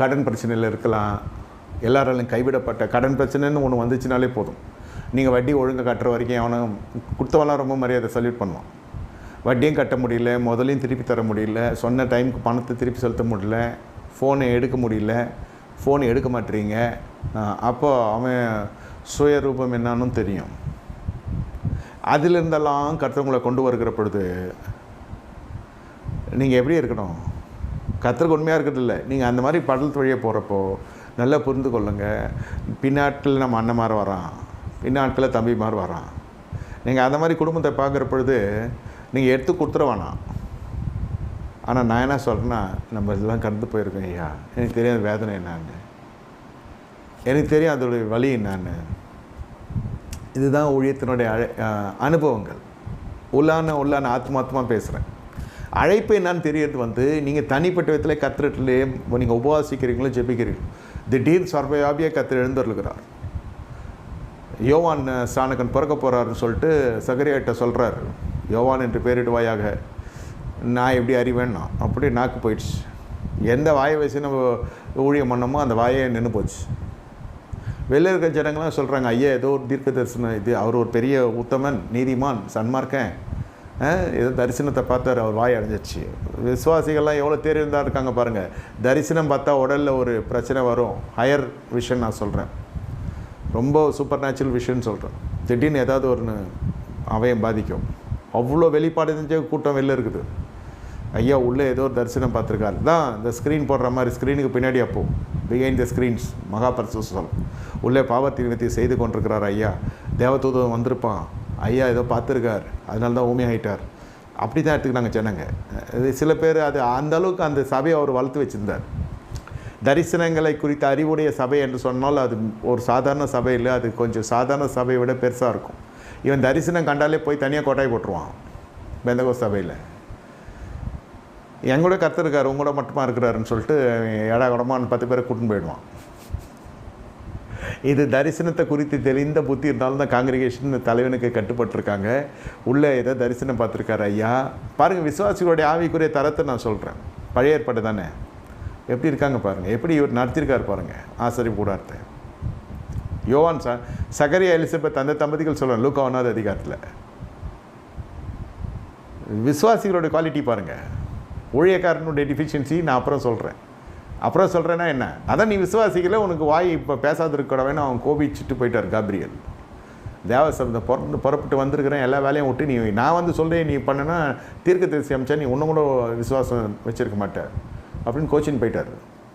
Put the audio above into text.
கடன் பிரச்சனையில் இருக்கலாம் எல்லாராலையும் கைவிடப்பட்ட கடன் பிரச்சனைன்னு ஒன்று வந்துச்சுனாலே போதும். நீங்கள் வட்டி ஒழுங்காக கட்டுற வரைக்கும் அவனை கொடுத்தவெல்லாம் ரொம்ப மரியாதை சல்யூட் பண்ணுவான். வட்டியும் கட்ட முடியல முதலையும் திருப்பி தர முடியல சொன்ன டைமுக்கு பணத்தை திருப்பி செலுத்த முடியல ஃபோனை எடுக்க முடியல ஃபோனை எடுக்க மாட்டீங்க அப்போ அவன் சுயரூபம் என்னன்னு தெரியும். அதிலிருந்தெல்லாம் கற்றவங்களை கொண்டு வருகிற பொழுது நீங்கள் எப்படி இருக்கணும்? கத்தருக்கு உண்மையாக இருக்கிறது இல்லை. நீங்கள் அந்த மாதிரி படல் வழியாக போகிறப்போ நல்லா புரிந்து கொள்ளுங்கள் பின்னாட்டில் நம்ம அண்ணன் மாதிரி வரான். பின்னாட்டில் தம்பி மாதிரி வரான். நீங்கள் அந்த மாதிரி குடும்பத்தை பார்க்குற பொழுது நீங்கள் எடுத்து கொடுத்துட வேணாம் ஆனால் நான் என்ன சொல்கிறேன்னா நம்ம இதெல்லாம் கடந்து போயிருக்கோம் ஐயா. எனக்கு தெரியாத வேதனை என்னான்னு. எனக்கு தெரியும் அதோடைய வழி என்னான்னு. இதுதான் ஊழியத்தினுடைய அழை அனுபவங்கள். உள்ளான உள்ளான ஆத்மாத்மா பேசுகிறேன் அழைப்பு என்னன்னு தெரியறது வந்து நீங்கள் தனிப்பட்ட விதத்தில் கத்திரட்டிலே நீங்கள் உபவாசிக்கிறீங்களோ ஜெபிக்கிறீங்களோ திடீர் சர்வையாபியாக கத்திர எழுந்திருக்கிறார் யோவான் சாணக்கன் பிறக்க போகிறாருன்னு சொல்லிட்டு சகரியாட்ட சொல்கிறார் யோவான் என்று பேரிடுவாயாக நான் எப்படி அறிவேன்னா அப்படி நாக்கு போயிடுச்சு. எந்த வாயை வச்சு நம்ம ஊழியம் பண்ணோமோ அந்த வாயை நின்று போச்சு. வெளில இருக்க ஜனங்களாம் சொல்கிறாங்க ஐயா ஏதோ ஒரு தீர்க்க தரிசனம் இது. அவர் ஒரு பெரிய உத்தமன் நீதிமான் சன்மார்க்கன். அஹ், ஏதோ தரிசனத்தை பார்த்தார் அவர் வாய் அடைஞ்சிச்சு விசுவாசிகள்லாம் எவ்வளோ தெரிந்தா இருக்காங்க பாருங்கள் தரிசனம் பார்த்தா உடலில் ஒரு பிரச்சனை வரும். ஹையர் விஷன் நான் சொல்கிறேன் ரொம்ப சூப்பர் நேச்சுரல் விஷயம்னு சொல்கிறேன் திடீர்னு ஏதாவது ஒன்று அவயம் பாதிக்கும். அவ்வளோ வெளிப்பாடு செஞ்ச கூட்டம் வெளில இருக்குது. ஐயா உள்ளே ஏதோ ஒரு தரிசனம் பார்த்துருக்காரு. தான் இந்த ஸ்க்ரீன் போடுற மாதிரி ஸ்க்ரீனுக்கு பின்னாடி அப்போ பிஹைண்ட் த ஸ்க்ரீன்ஸ் மகாபரிசுசல் உள்ளே பாவத்தின் செய்து கொண்டிருக்கிறார் ஐயா. தேவதூதம் வந்திருப்பான். ஐயா ஏதோ பார்த்துருக்கார். அதனால தான் ஊமி ஆகிட்டார் அப்படி தான் எடுத்துக்கிட்டாங்க சொன்னாங்க இது சில பேர் அது அந்த அளவுக்கு அந்த சபையை அவர் வளர்த்து வச்சுருந்தார். தரிசனங்களை குறித்த அறிவுடைய சபை என்று சொன்னால் அது ஒரு சாதாரண சபை இல்லை. அது கொஞ்சம் சாதாரண சபையை விட பெருசாக இருக்கும். இவன் தரிசனம் கண்டாலே போய் தனியாக கொட்டாய் போட்டுருவான். பெந்தகோ சபையில். என் கூட கர்த்தர் இருக்கார். உங்க கூட மட்டுமா இருக்கிறாருன்னு சொல்லிட்டு ஏடா குடமான்னு பத்து பேரை கூட்டின்னு போயிடுவான். இது தரிசனத்தை குறித்து தெரிந்த புத்தி இருந்தாலும் தான் காங்கிரிகேஷன் தலைவனுக்கு கட்டுப்பட்டிருக்காங்க. உள்ளே ஏதோ தரிசனம் பார்த்துருக்காரு ஐயா. பாருங்கள் விசுவாசிகளுடைய ஆவிக்குரிய தரத்தை நான் சொல்கிறேன் பழைய ஏற்பாடு தானே? எப்படி இருக்காங்க பாருங்கள் எப்படி இவர் நடத்தியிருக்காரு பாருங்கள் ஆசிரியர் கூடார்த்தை. யோவான் ச சகரியா எலிசபெத் அந்த தம்பதிகள் சொல்கிறேன் லூக்கா ஒன்றாவது அதிகாரத்தில். விசுவாசிகளோட குவாலிட்டி பாருங்கள் ஊழியக்காரனுடைய டெஃபிஷியன்சி நான் அப்புறம் சொல்கிறேன் அப்புறம் சொல்கிறேன்னா என்ன? அதான் நீ விசுவாசிக்கல உனக்கு வாய் இப்போ பேசாதிருக்கடவேன்னு அவன் கோபிச்சுட்டு போயிட்டார் காப்ரியல். தேவசப்தம் பிறந்து புறப்பட்டு வந்திருக்கிறேன் எல்லா வேலையும் விட்டு நீ நான் வந்து சொல்கிறேன் நீ பண்ணனா தீர்க்க தரிசி அமைச்சா நீ ஒன்றும் கூட விசுவாசம் வச்சிருக்க மாட்டேன் அப்படின்னு கோச்சின்னு போயிட்டார்.